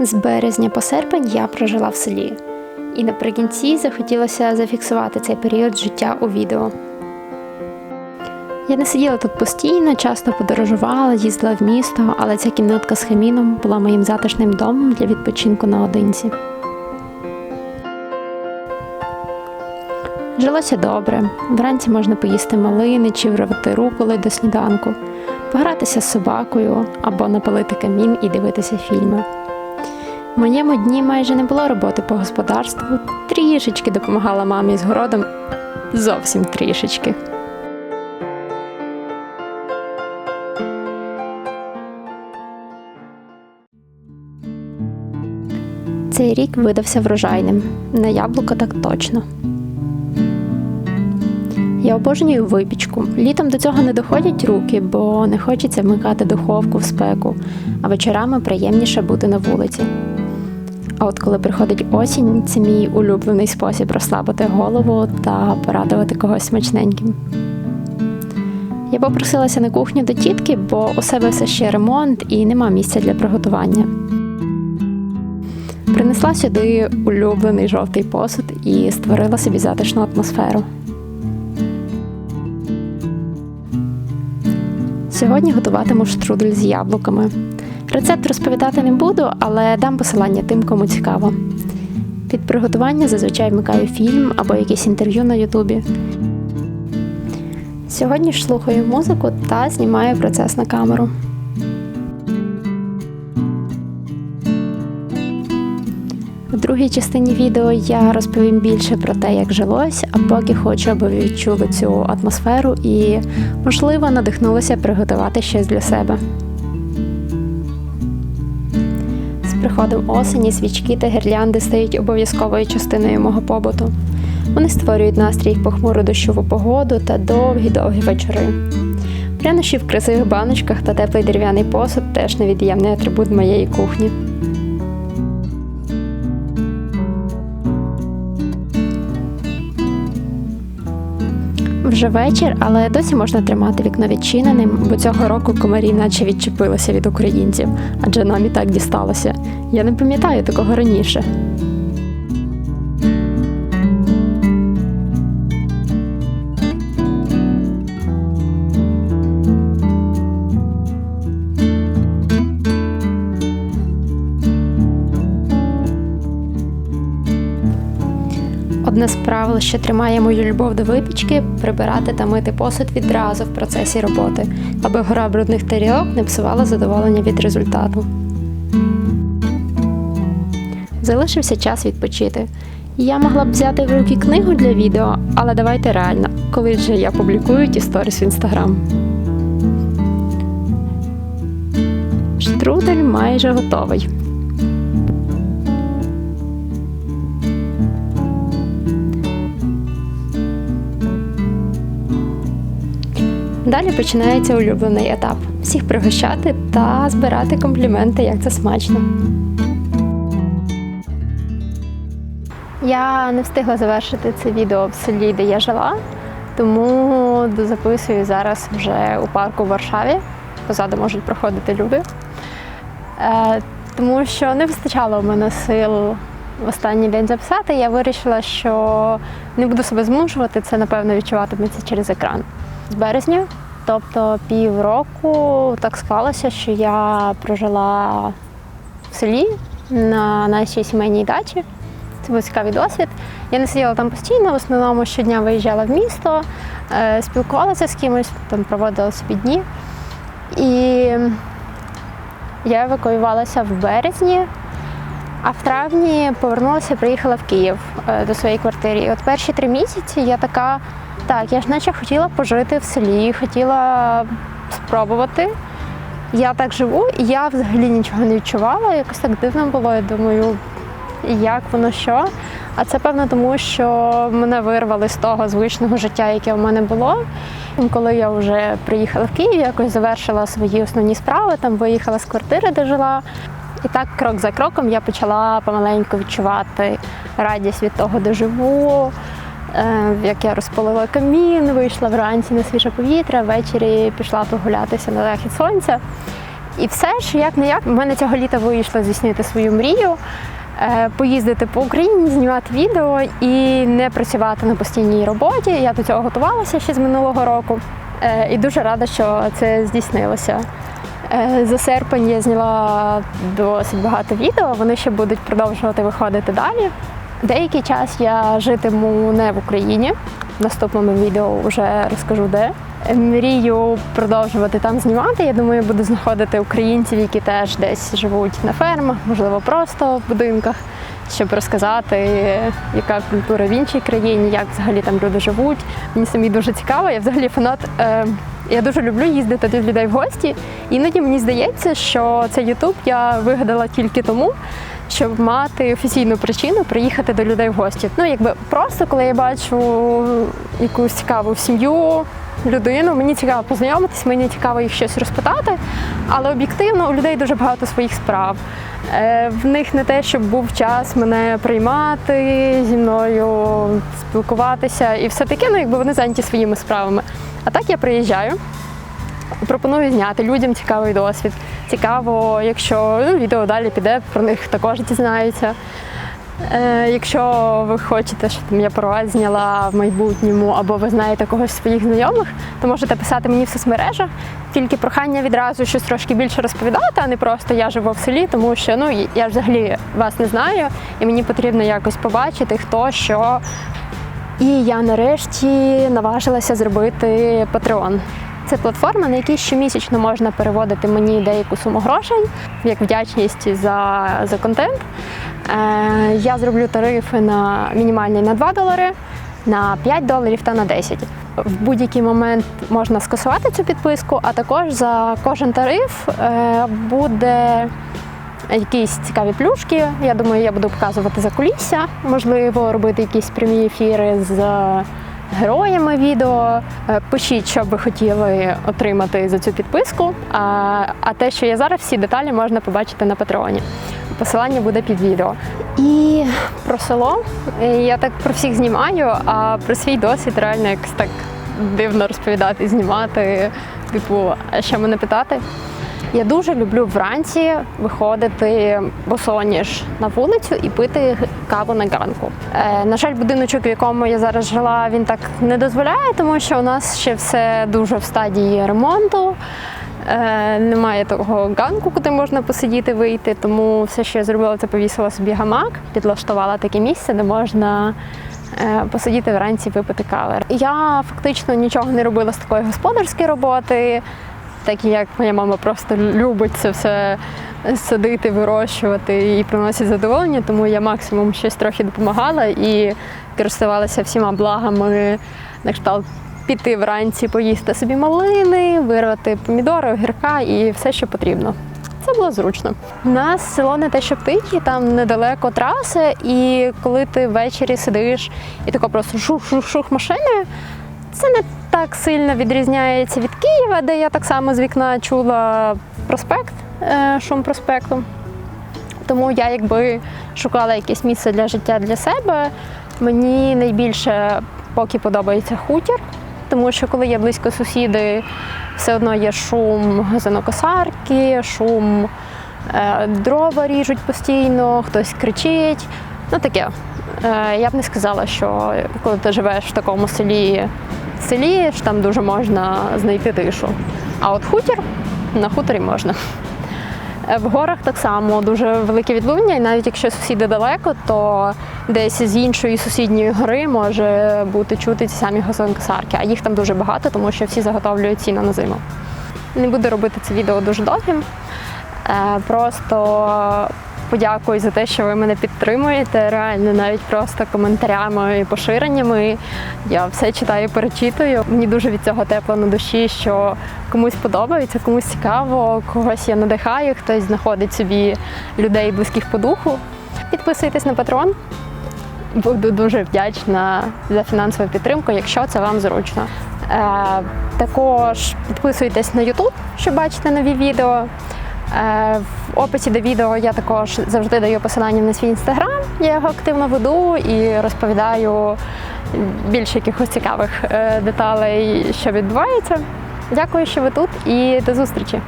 З березня по серпень я прожила в селі, і наприкінці захотілося зафіксувати цей період життя у відео. Я не сиділа тут постійно, часто подорожувала, їздила в місто, але ця кімнатка з хеміном була моїм затишним домом для відпочинку наодинці. Жилося добре. Вранці можна поїсти малини чи вирвати руколи до сніданку, погратися з собакою або напалити камін і дивитися фільми. В моєму дні майже не було роботи по господарству, трішечки допомагала мамі з городом, зовсім трішечки. Цей рік видався врожайним. На яблуко так точно. Я обожнюю випічку. Літом до цього не доходять руки, бо не хочеться вмикати духовку в спеку, а вечорами приємніше бути на вулиці. А от коли приходить осінь, це мій улюблений спосіб розслабити голову та порадувати когось смачненьким. Я попросилася на кухню до тітки, бо у себе все ще ремонт і нема місця для приготування. Принесла сюди улюблений жовтий посуд і створила собі затишну атмосферу. Сьогодні готуватиму штрудель з яблуками. Рецепт розповідати не буду, але дам посилання тим, кому цікаво. Під приготування зазвичай вмикаю фільм або якесь інтерв'ю на Ютубі. Сьогодні ж слухаю музику та знімаю процес на камеру. В другій частині відео я розповім більше про те, як жилось, а поки хочу, аби відчули цю атмосферу і, можливо, надихнулися приготувати щось для себе. Приходом осені свічки та гірлянди стають обов'язковою частиною мого побуту. Вони створюють настрій в похмуру дощову погоду та довгі-довгі вечори. Прянощі в красивих баночках та теплий дерев'яний посуд теж невід'ємний атрибут моєї кухні. Вже вечір, але досі можна тримати вікно відчиненим, бо цього року комарі наче відчепилися від українців, адже нам і так дісталося. Я не пам'ятаю такого раніше. Одне з правил, що тримає мою любов до випічки прибирати та мити посуд відразу в процесі роботи, аби гора брудних тарілок не псувала задоволення від результату. Залишився час відпочити. Я могла б взяти в руки книгу для відео, але давайте реально, коли же я публікую ті сторіс в інстаграм. Штрудель майже готовий. Далі починається улюблений етап всіх пригощати та збирати компліменти, як це смачно. Я не встигла завершити це відео в селі, де я жила, тому записую зараз вже у парку в Варшаві. Позаду можуть проходити люди. Е, тому що не вистачало в мене сил в останній день записати. Я вирішила, що не буду себе змушувати, це напевно відчуватиметься через екран. З березня, тобто півроку, так склалося, що я прожила в селі на нашій сімейній дачі. Це був цікавий досвід. Я не сиділа там постійно, в основному щодня виїжджала в місто, е, спілкувалася з кимось, там проводила собі дні. І я евакуювалася в березні, а в травні повернулася, приїхала в Київ е, до своєї квартири. І от перші три місяці я така, так, я ж наче хотіла пожити в селі, хотіла спробувати. Я так живу, і я взагалі нічого не відчувала. Якось так дивно було. Я думаю, як воно що. А це певно тому, що мене вирвали з того звичного життя, яке в мене було. І Коли я вже приїхала в Київ, якось завершила свої основні справи, там виїхала з квартири, де жила. І так, крок за кроком, я почала помаленьку відчувати радість від того, де живу, е, як я розпалила камін, вийшла вранці на свіже повітря, ввечері пішла прогулятися на захід сонця. І все ж, як не як, в мене цього літа вийшло здійснити свою мрію. е, Поїздити по Україні, знімати відео і не працювати на постійній роботі. Я до цього готувалася ще з минулого року. Е, І дуже рада, що це здійснилося. Е, За серпень я зняла досить багато відео, вони ще будуть продовжувати виходити далі. Деякий час я житиму не в Україні. В наступному відео вже розкажу де. Мрію продовжувати там знімати. Я думаю, буду знаходити українців, які теж десь живуть на фермах, можливо, просто в будинках, щоб розказати, яка культура в іншій країні, як взагалі там люди живуть. Мені самі дуже цікаво. Я взагалі фанат. Е, я дуже люблю їздити до людей в гості. Іноді мені здається, що цей Ютуб я вигадала тільки тому, щоб мати офіційну причину приїхати до людей в гості. Ну, якби просто коли я бачу якусь цікаву сім'ю, людину, мені цікаво познайомитись, мені цікаво їх щось розпитати, але об'єктивно у людей дуже багато своїх справ. Е, В них не те, щоб був час мене приймати зі мною, спілкуватися і все таке, ну якби вони зайняті своїми справами. А так я приїжджаю. Пропоную зняти людям цікавий досвід. Цікаво, якщо ну, відео далі піде, про них також дізнаються. Е, якщо ви хочете, щоб там я про вас зняла в майбутньому, або ви знаєте когось своїх знайомих, то можете писати мені в соцмережах. Тільки прохання відразу щось трошки більше розповідати, а не просто я живу в селі, тому що ну я взагалі вас не знаю, і мені потрібно якось побачити, хто що. І я нарешті наважилася зробити Patreon. Це платформа, на якій щомісячно можна переводити мені деяку суму грошей як вдячність за, за контент. Е, я зроблю тарифи на мінімальний на 2 долари, на 5 доларів та на 10. В будь-який момент можна скасувати цю підписку, а також за кожен тариф е, буде якісь цікаві плюшки. Я думаю, я буду показувати за кулісся, можливо, робити якісь прямі ефіри з героями відео. Е, Пишіть, що б ви хотіли отримати за цю підписку. А, а те, що є зараз, всі деталі можна побачити на Патреоні. Посилання буде під відео. І про село Е, я так про всіх знімаю, а про свій досвід реально якось так дивно розповідати, знімати. Типу, а що мене питати? Я дуже люблю вранці виходити босоніж на вулицю і пити каву на ганку. Е, на жаль, будиночок, в якому я зараз жила, він так не дозволяє, тому що у нас ще все дуже в стадії ремонту. Е, немає того ганку, куди можна посидіти, вийти. Тому все, що я зробила, це повісила собі гамак, підлаштувала таке місце, де можна е, посидіти вранці, випити кави. Я фактично нічого не робила з такої господарської роботи так як моя мама просто любить це все садити, вирощувати і приносить задоволення, тому я максимум щось трохи допомагала і користувалася всіма благами на кшталт піти вранці, поїсти собі малини, вирвати помідори, огірка і все, що потрібно. Це було зручно. У нас село не те, що птичі, там недалеко траси, і коли ти ввечері сидиш і тако просто шух-шух-шух машиною, це не так сильно відрізняється від Києва, де я так само з вікна чула проспект, е, шум проспекту. Тому я якби шукала якесь місце для життя для себе. Мені найбільше поки подобається хутір, тому що коли є близько сусіди, все одно є шум газонокосарки, шум е, дрова ріжуть постійно, хтось кричить. Ну таке. Е, я б не сказала, що коли ти живеш в такому селі, селі ж там дуже можна знайти тишу. А от хутір на хуторі можна. В горах так само дуже велике відлуння, і навіть якщо сусіди далеко, то десь з іншої сусідньої гори може бути чути ці самі газонкосарки, а їх там дуже багато, тому що всі заготовлюють сіно на зиму. Не буду робити це відео дуже довгим. Е, Просто подякую за те, що ви мене підтримуєте. Реально, навіть просто коментарями і поширеннями. Я все читаю, перечитую. Мені дуже від цього тепло на душі, що комусь подобається, комусь цікаво, когось я надихаю, хтось знаходить собі людей близьких по духу. Підписуйтесь на Патрон. Буду дуже вдячна за фінансову підтримку, якщо це вам зручно. Е, також підписуйтесь на YouTube, щоб бачити нові відео. Е, в описі до відео я також завжди даю посилання на свій інстаграм. Я його активно веду і розповідаю більше якихось цікавих е, деталей, що відбувається. Дякую, що ви тут, і до зустрічі!